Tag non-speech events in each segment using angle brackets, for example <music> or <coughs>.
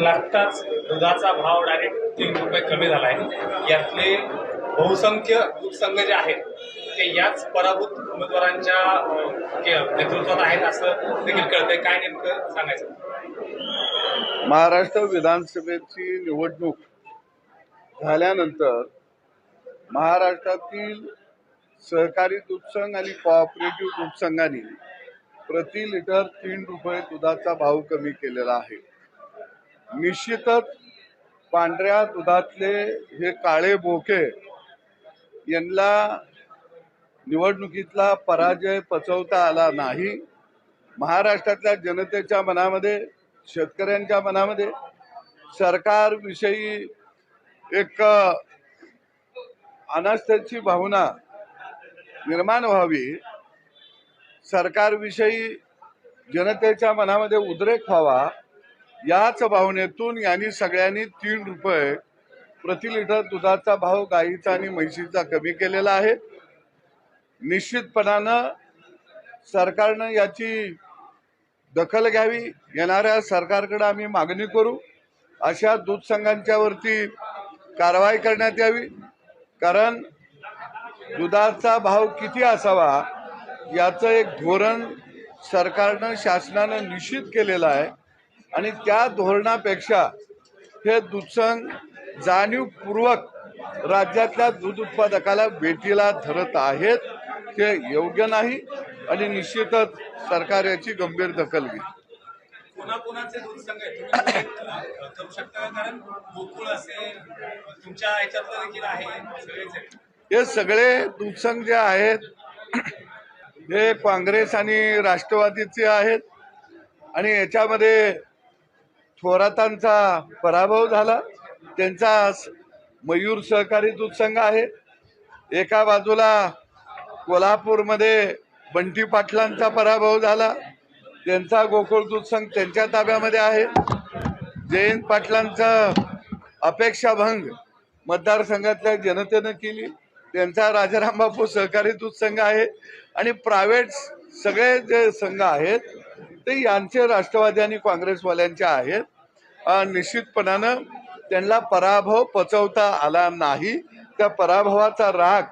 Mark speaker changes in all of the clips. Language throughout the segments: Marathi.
Speaker 1: लागताच दुधाचा भाव डायरेक्ट तीन रुपये कमी झाला आहे. यातले बहुसंख्य दूध संघ जे आहेत ते याच पराभूत उमेदवारांच्या के- नेतृत्वात आहेत असं देखील कळतंय. काय नेमकं सांगायचं?
Speaker 2: महाराष्ट्र विधानसभेची निवडणूक झाल्यानंतर महाराष्ट्रातील सहकारी दूध संघ आणि कोऑपरेटिव्ह दूध प्रति लिटर तीन रुपये दुधाचा भाव कमी केलेला आहे. निश्चितच पांढऱ्या दुधातले हे काळे बोके यांना निवडणुकीतला पराजय पचवता आला नाही. महाराष्ट्रातल्या जनतेच्या मनामध्ये शेतकऱ्यांच्या मनामध्ये सरकारविषयी एक अनास्थेची भावना निर्माण व्हावी सरकारविषयी जनतेच्या मनामध्ये उद्रेक व्हावा याच भावनेतून यांनी सगळ्यांनी तीन रुपये प्रति लिटर दुधाचा भाव गाईचा आणि म्हैशीचा कमी केलेला आहे. निश्चितपणानं सरकारनं याची दखल घ्यावी. येणाऱ्या सरकारकडे आम्ही मागणी करू. अशा दूध संघांच्या वरती कारवाई करण्यात यावी. कारण दुधाचा भाव किती असावा याचं एक धोरण सरकारनं शासनानं निश्चित केलेलं आहे. आणि त्या धोरणापेक्षा हे दूध संघ जाणीवपूर्वक राज्यातल्या दूध उत्पादकाला भेटीला धरत आहेत ते योग्य नाही आणि निश्चितच सरकार याची गंभीर दखल घेईल
Speaker 1: कोणाकोणाचे दूध संघ आहेत तुम्ही अं, <coughs> करू शकता का? कारण गोकुळ असेल तुमच्या ह्याच्यातलं देखील आहे सगळेच आहेत.
Speaker 2: हे सगळे दूधसंघ जे आहेत हे काँग्रेस आणि राष्ट्रवादीचे आहेत आणि याच्यामध्ये थोरातांचा पराभव झाला. त्यांचा स- मयूर सहकारी दूध संघ आहे. एका बाजूला कोल्हापूरमध्ये बंटी पाटलांचा पराभव झाला. त्यांचा गोकुळ दूध संघ त्यांच्या ताब्यामध्ये आहे. जयंत पाटलांचा अपेक्षाभंग मतदारसंघातल्या जनतेनं केली. त्यांचा राजाराम बापू सहकारी दूध संघ आहे. आणि प्रायव्हेट सगळे जे संघ आहेत ते यांचे राष्ट्रवादी आणि काँग्रेसवाल्यांचे आहेत. निश्चितपणानं त्यांना पराभव पचवता आला नाही. त्या पराभवाचा राग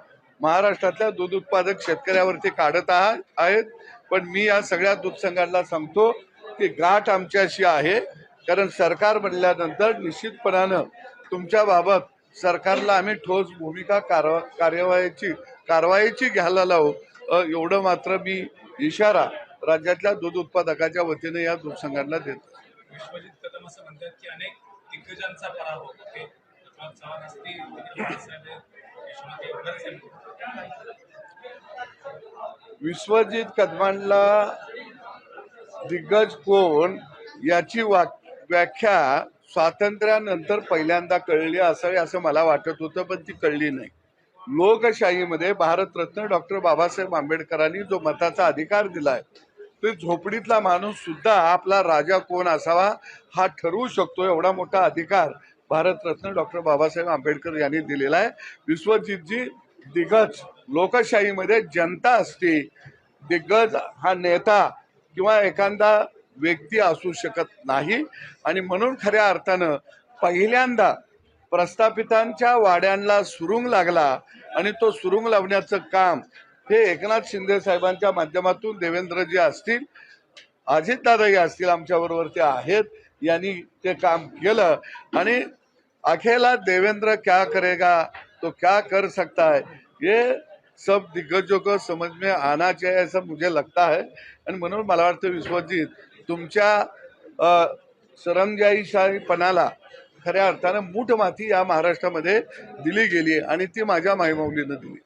Speaker 2: महाराष्ट्रातल्या दूध उत्पादक शेतकऱ्यावरती काढत आहा- आहेत. पण मी या सगळ्या दूध संघांना सांगतो की गाठ आमच्याशी आहे. कारण सरकार बनल्यानंतर निश्चितपणानं तुमच्या बाबत सरकारला आम्ही ठोस भूमिका कारवा कार्यवाहीची कारवाईची घ्यायला लावू. एवढं मात्र मी इशारा राज्यातल्या दूध उत्पादकाच्या वतीने या दूध संघांना देतो.
Speaker 1: विश्वजित असं म्हणतात की अनेक दिग्गजांचा पराभव होते. पृथ्वीराज चव्हाण असतील
Speaker 2: विश्वजित कदमांना दिग्गज कोण याची वा व्याख्या स्वातंत्र्यानंतर पहिल्यांदा कळली असावी असं मला वाटत होतं पण ती कळली नाही. लोकशाहीमध्ये भारतरत्न डॉक्टर बाबासाहेब आंबेडकरांनी जो मताचा अधिकार दिलाय ते झोपडीतला माणूस सुद्धा आपला राजा कोण असावा हा ठरवू शकतो एवढा मोठा अधिकार भारतरत्न डॉक्टर बाबासाहेब आंबेडकर यांनी दिलेला आहे. विश्वजितजी दिग्गज लोकशाहीमध्ये जनता असते. दिग्गज हा नेता किंवा एखादा व्यक्ती असू शकत नाही. आणि म्हणून खऱ्या अर्थानं पहिल्यांदा प्रस्थापितांच्या वाड्यांना सुरुंग लागला आणि तो सुरुंग लावण्याचं काम हे एकनाथ शिंदे साहेबांच्या माध्यमातून देवेंद्रजी असतील अजितदादाही असतील आमच्या बरोबर ते आहेत यांनी ते काम केलं. आणि अखेला देवेंद्र क्या करेगा तो क्या कर सकता है ये सब दिग्गजों को समझ में आना चाहिए ऐसा मुझे लगता है. आणि म्हणून मला वाटतं विश्वजित तुमच्या सरंजाईशाहीपणाला खऱ्या अर्थानं मूठ माती या महाराष्ट्रामध्ये दिली गेली आणि ती माझ्या माईमाऊलीनं दिली.